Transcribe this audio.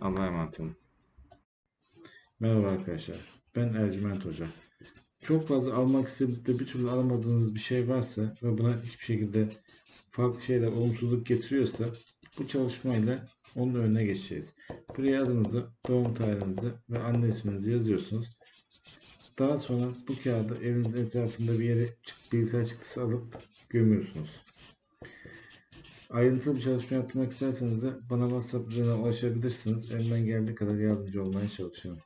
Allah'a emanet olun. Merhaba arkadaşlar. Ben Ercüment Hoca. Çok fazla almak istedip de bir türlü alamadığınız bir şey varsa ve buna hiçbir şekilde farklı şeyler olumsuzluk getiriyorsa bu çalışmayla onun önüne geçeceğiz. Buraya adınızı, doğum tarihinizi ve anne isminizi yazıyorsunuz. Daha sonra bu kağıdı evinizin etrafında bir yere bilgisayar çıktısı alıp gömüyorsunuz. Ayrıntılı bir çalışma yapmak isterseniz de bana WhatsApp üzerinden ulaşabilirsiniz. Elimden geldiği kadar yardımcı olmaya çalışıyorum.